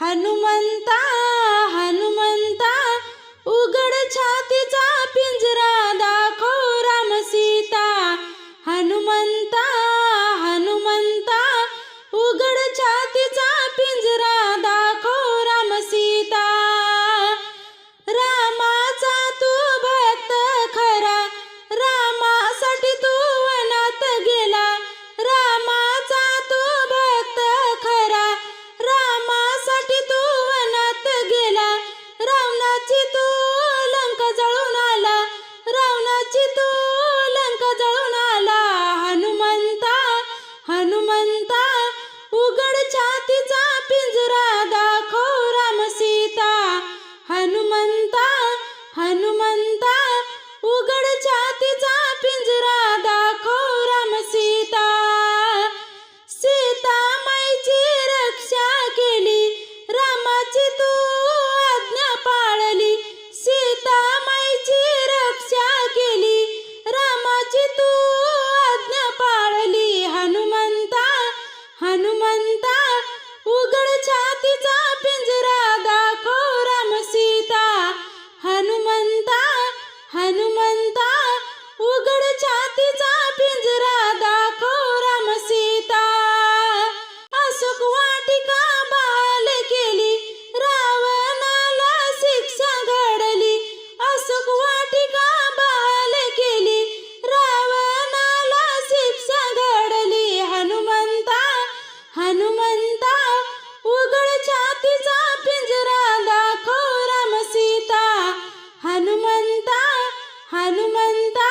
हनुमंता उघडच्या तिचा पिंजरा दाखव राम सीता. सीता माईची रक्षा केली रामाची तू आज्ञा पाळली. सीता माईची रक्षा केली रामाची तू आज्ञा पाळली. हनुमंता हनुमंता उघड छातीचा पिंजरा హనుమంత